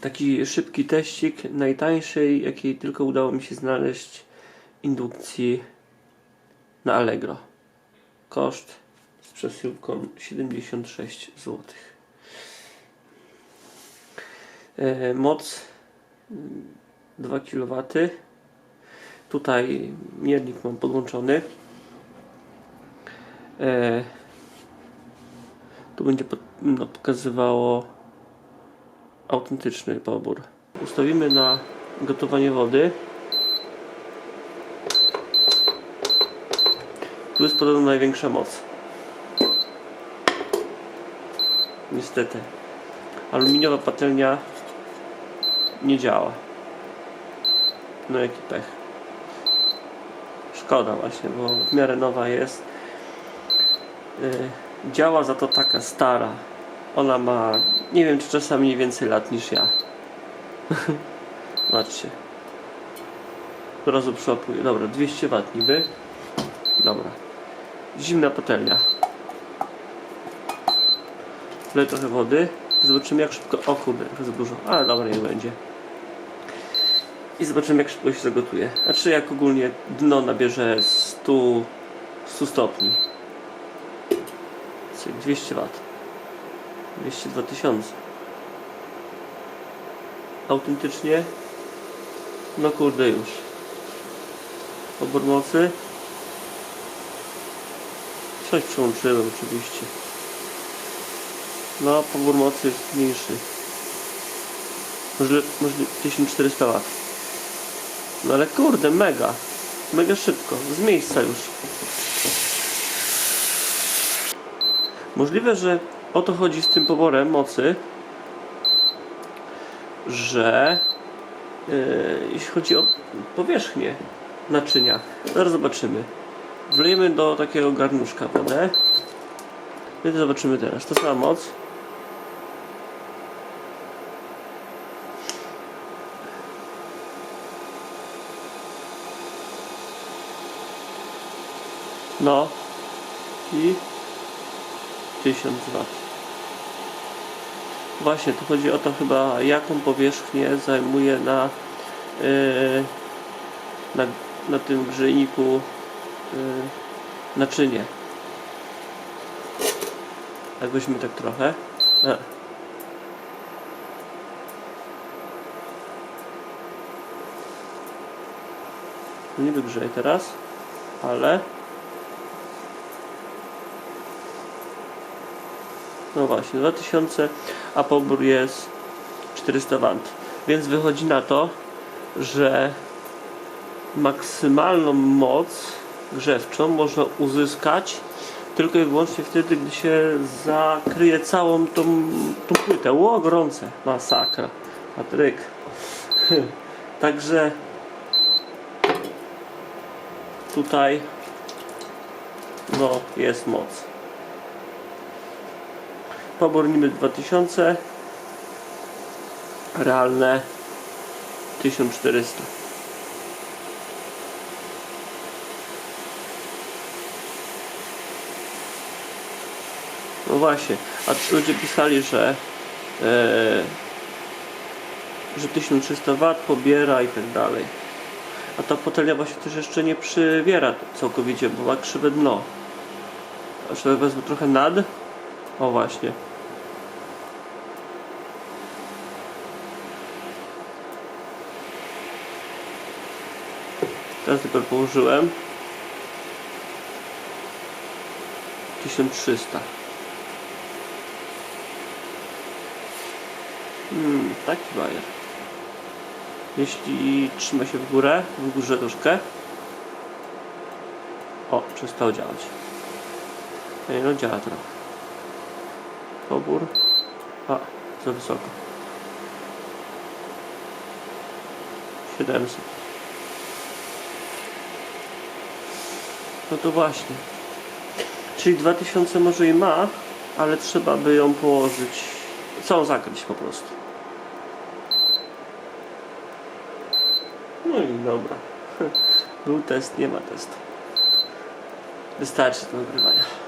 taki szybki teścik najtańszej, jakiej tylko udało mi się znaleźć indukcji na Allegro. Koszt z przesyłką 76 zł. E, moc mm, 2 kW. Tutaj miernik mam podłączony. E, tu będzie no, pokazywało autentyczny pobór. Ustawimy na gotowanie wody. Tu jest podobno największa moc. Niestety. Aluminiowa patelnia nie działa. No jaki pech. Szkoda właśnie, bo w miarę nowa jest. Yy, działa za to taka stara. Ona ma, nie wiem czy czasami więcej lat niż ja. Zobaczcie. Od razu przyłapuję. Dobra, 200 W niby. Dobra. Zimna patelnia. Wleję trochę wody. Zobaczymy jak szybko. O kurde, trochę za dużo. Ale dobra, niech będzie. I zobaczymy jak szybko się zagotuje. Znaczy jak ogólnie dno nabierze 100, 100 stopni. Cyk, 200 W. 202 tysiące. Autentycznie? No kurde już. Pobór mocy? Coś przyłączyłem oczywiście. No, pobór mocy jest mniejszy. Może, może 1400 W. No ale kurde, mega. Mega szybko. Z miejsca już. Możliwe, że o to chodzi z tym poborem mocy, że yy, jeśli chodzi o powierzchnię naczynia, zaraz zobaczymy. Wlejemy do takiego garnuszka wodę. I to zobaczymy teraz. To sama moc. No. I 1000 W. Właśnie, tu chodzi o to chyba, jaką powierzchnię zajmuje na, yy, na, na tym grzejniku yy, naczynie. Tak weźmy tak trochę. E. No Nie wygrzeje teraz, ale No właśnie, 2000, a pobór jest 400 W. Więc wychodzi na to, że maksymalną moc grzewczą można uzyskać tylko i wyłącznie wtedy, gdy się zakryje całą tą, tą płytę. Ło, gorące. Masakra. Patryk. Także tutaj no jest moc. Pobór niby 2000 realne 1400 no właśnie a ludzie pisali, że e, że 1300 W pobiera i tak dalej. A ta patelnia właśnie też jeszcze nie przywiera całkowicie, bo ma krzywe dno. A wezmę trochę nad? O właśnie Teraz dopiero położyłem. 1300. Hmm, taki bajer. Jeśli trzyma się w górę, w górze troszkę. O, przestało działać. Ej, no działa trochę. Pobór. A, za wysoko. 700. No to właśnie. Czyli 2000 może i ma, ale trzeba by ją położyć, całą zakryć po prostu. No i dobra. Był test, nie ma testu. Wystarczy do nagrywania.